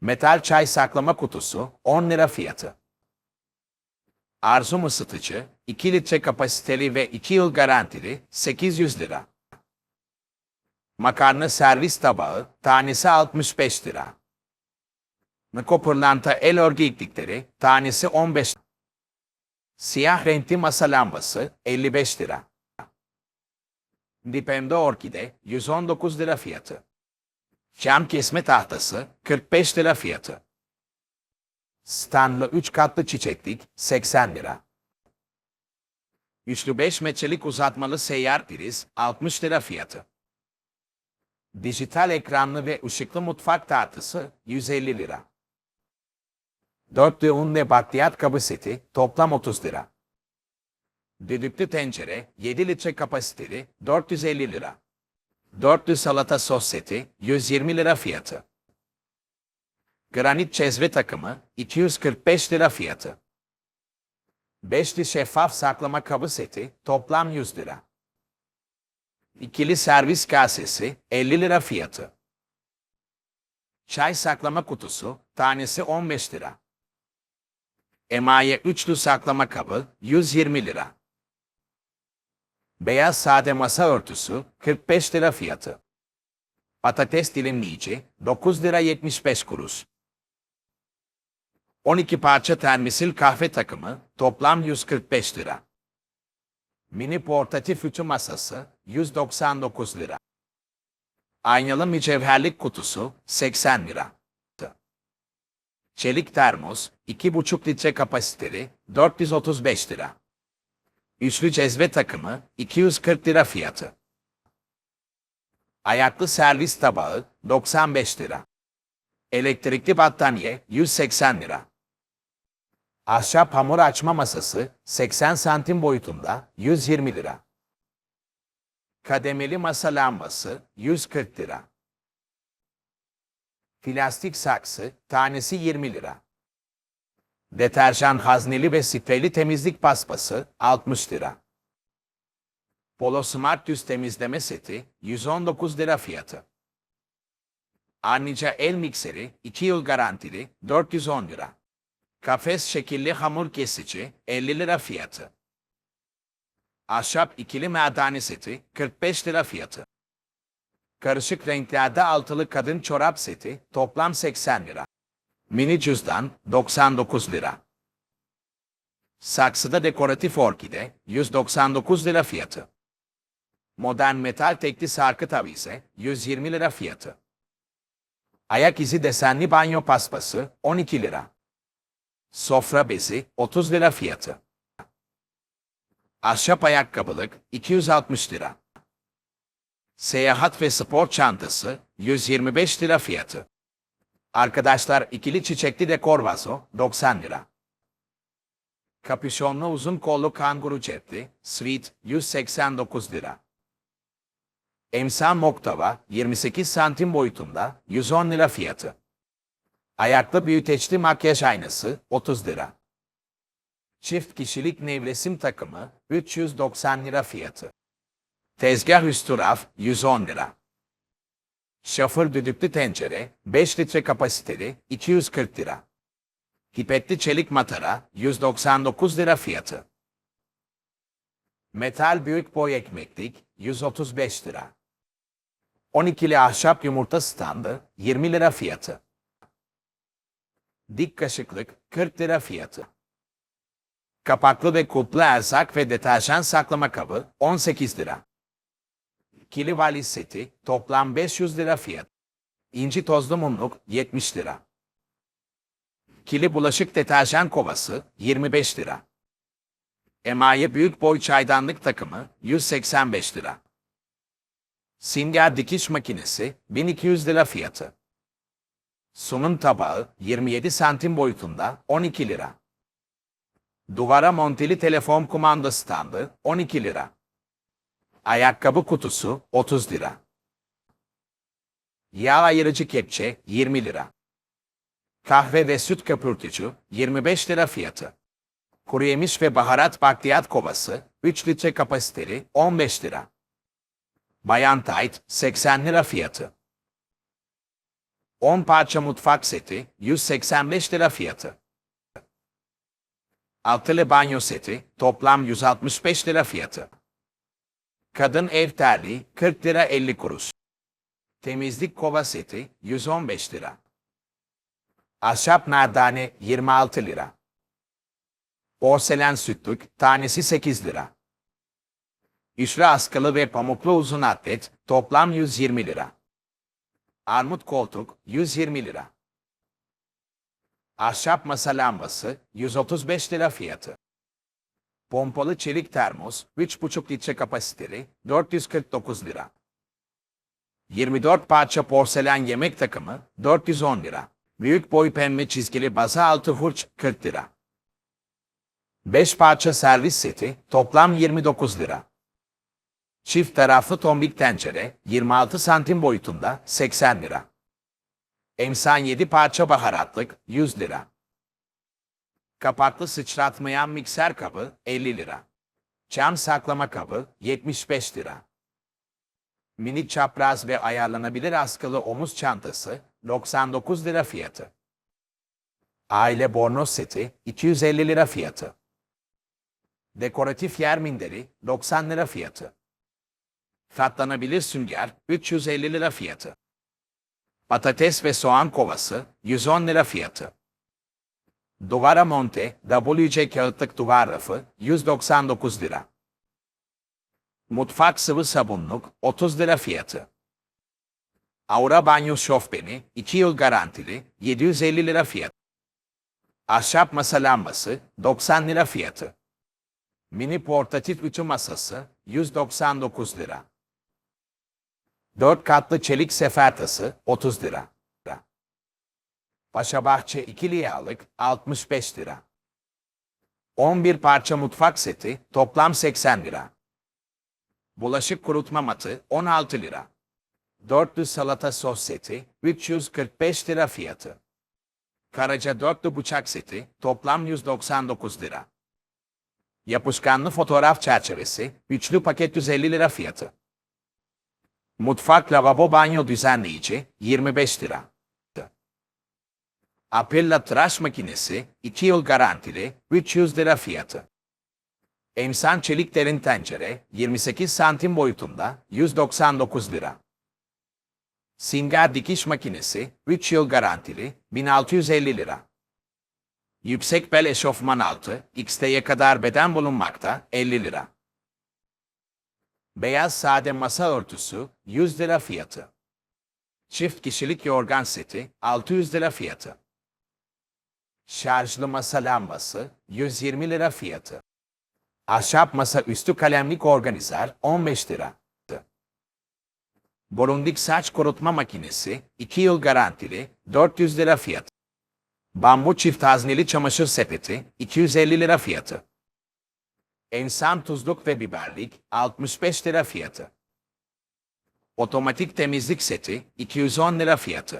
Metal çay saklama kutusu 10 lira fiyatı. Arzum ısıtıcı 2 litre kapasiteli ve 2 yıl garantili 800 lira. Makarna servis tabağı tanesi 65 lira. Pırlanta el örgü iplikleri tanesi 15 lira. Siyah renkli masa lambası 55 lira. Dipemde orkide 119 lira fiyatı. Cam kesme tahtası 45 lira fiyatı. Stanlı 3 katlı çiçeklik 80 lira. Üçlü 5 metrelik uzatmalı seyyar priz 60 lira fiyatı. Dijital ekranlı ve ışıklı mutfak tahtası 150 lira. Dörtlü un ve bakliyat kabı seti toplam 30 lira. Düdüklü tencere 7 litre kapasiteli 450 lira. Dörtlü salata sos seti 120 lira fiyatı. Granit çezve takımı 245 lira fiyatı. Beşli şeffaf saklama kabı seti toplam 100 lira. İkili servis kasesi 50 lira fiyatı. Çay saklama kutusu tanesi 15 lira. Emaye üçlü saklama kabı 120 lira. Beyaz sade masa örtüsü 45 lira fiyatı. Patates dilimleyici 9 lira 75 kuruş. 12 parça termisil kahve takımı toplam 145 lira. Mini portatif ütü masası 199 lira. Aynalı mücevherlik kutusu 80 lira. Çelik termos 2,5 litre kapasiteli 435 lira. Üçlü cezve takımı 240 lira fiyatı. Ayaklı servis tabağı 95 lira. Elektrikli battaniye 180 lira. Ahşap hamur açma masası 80 santim boyutunda 120 lira. Kademeli masa lambası 140 lira. Plastik saksı tanesi 20 lira. Deterjan hazneli ve spreyli temizlik paspası 60 lira. Polo Smart düz temizleme seti 119 lira fiyatı. Arnica el mikseri 2 yıl garantili 410 lira. Kafes şekilli hamur kesici 50 lira fiyatı. Ahşap ikili merdane seti 45 lira fiyatı. Karışık renklerde altılı kadın çorap seti toplam 80 lira. Mini cüzdan 99 lira. Saksıda dekoratif orkide 199 lira fiyatı. Modern metal tekli sarkı tabi ise 120 lira fiyatı. Ayak izi desenli banyo paspası 12 lira. Sofra bezi 30 lira fiyatı. Ahşap ayakkabılık 260 lira. Seyahat ve spor çantası 125 lira fiyatı. Arkadaşlar ikili çiçekli dekor vazo 90 lira. Kapüşonlu uzun kollu kanguru cepli Sweet 189 lira. Emsan moktava 28 santim boyutunda 110 lira fiyatı. Ayaklı büyüteçli makyaj aynası 30 lira. Çift kişilik nevresim takımı 390 lira fiyatı. Tezgah üstü raf 110 lira. Şoför düdüklü tencere 5 litre kapasiteli 240 lira. Pipetli çelik matara 199 lira fiyatı. Metal büyük boy ekmeklik 135 lira. 12'li ahşap yumurta standı 20 lira fiyatı. Dik kaşıklık 40 lira fiyatı. Kapaklı ve kulplu erzak ve deterjan saklama kabı 18 lira. Kili valiz seti toplam 500 lira fiyat. İnci tozlu mumluk 70 lira. Kili bulaşık deterjan kovası 25 lira. Emaye büyük boy çaydanlık takımı 185 lira. Singer dikiş makinesi 1200 lira fiyatı. Sunum tabağı 27 santim boyutunda 12 lira. Duvara monteli telefon kumanda standı 12 lira. Ayakkabı kutusu 30 lira. Yağ ayırıcı kepçe 20 lira. Kahve ve süt köpürtücü 25 lira fiyatı. Kuru yemiş ve baharat bakliyat kovası 3 litre kapasiteli 15 lira. Bayan Tight 80 lira fiyatı. 10 parça mutfak seti 185 lira fiyatı. Altılı banyo seti toplam 165 lira fiyatı. Kadın ev terliği 40 lira 50 kuruş. Temizlik kova seti 115 lira. Ahşap nardane 26 lira. Porselen sütlük tanesi 8 lira. İşre askılı ve pamuklu uzun atlet toplam 120 lira. Armut koltuk 120 lira. Ahşap masa lambası 135 lira fiyatı. Pompalı çelik termos 3,5 litre kapasiteli 449 lira. 24 parça porselen yemek takımı 410 lira. Büyük boy pembe çizgili baza altı hurç 40 lira. 5 parça servis seti toplam 29 lira. Çift taraflı tombik tencere 26 santim boyutunda 80 lira. Emsan 7 parça baharatlık 100 lira. Kapaklı sıçratmayan mikser kabı 50 lira. Çam saklama kabı 75 lira. Mini çapraz ve ayarlanabilir askılı omuz çantası 99 lira fiyatı. Aile bornoz seti 250 lira fiyatı. Dekoratif yer minderi 90 lira fiyatı. Katlanabilir sünger 350 lira fiyatı. Patates ve soğan kovası 110 lira fiyatı. Duvara monte WC kağıtlık duvar rafı 199 lira. Mutfak sıvı sabunluk 30 lira fiyatı. Aura banyo şofbeni 2 yıl garantili 750 lira fiyatı. Ahşap masa lambası 90 lira fiyatı. Mini portatif ütü masası 199 lira. 4 katlı çelik sefer tası 30 lira. Paşabahçe ikili yağlık 65 lira. 11 parça mutfak seti toplam 80 lira. Bulaşık kurutma matı 16 lira. Dörtlü salata sos seti 345 lira fiyatı. Karaca dörtlü bıçak seti toplam 199 lira. Yapışkanlı fotoğraf çerçevesi üçlü paket 150 lira fiyatı. Mutfak lavabo banyo düzenleyici 25 lira. Apella tıraş makinesi 2 yıl garantili 300 lira fiyatı. Emsan çelik derin tencere 28 santim boyutunda 199 lira. Singer dikiş makinesi 3 yıl garantili 1650 lira. Yüksek bel eşofman altı XT'ye kadar beden bulunmakta 50 lira. Beyaz sade masa örtüsü 100 lira fiyatı. Çift kişilik yorgan seti 600 lira fiyatı. Şarjlı masa lambası 120 lira fiyatı. Ahşap masa üstü kalemlik organizer 15 lira. Borundik saç kurutma makinesi 2 yıl garantili 400 lira fiyatı. Bambu çift hazneli çamaşır sepeti 250 lira fiyatı. Ensan tuzluk ve biberlik 65 lira fiyatı. Otomatik temizlik seti 210 lira fiyatı.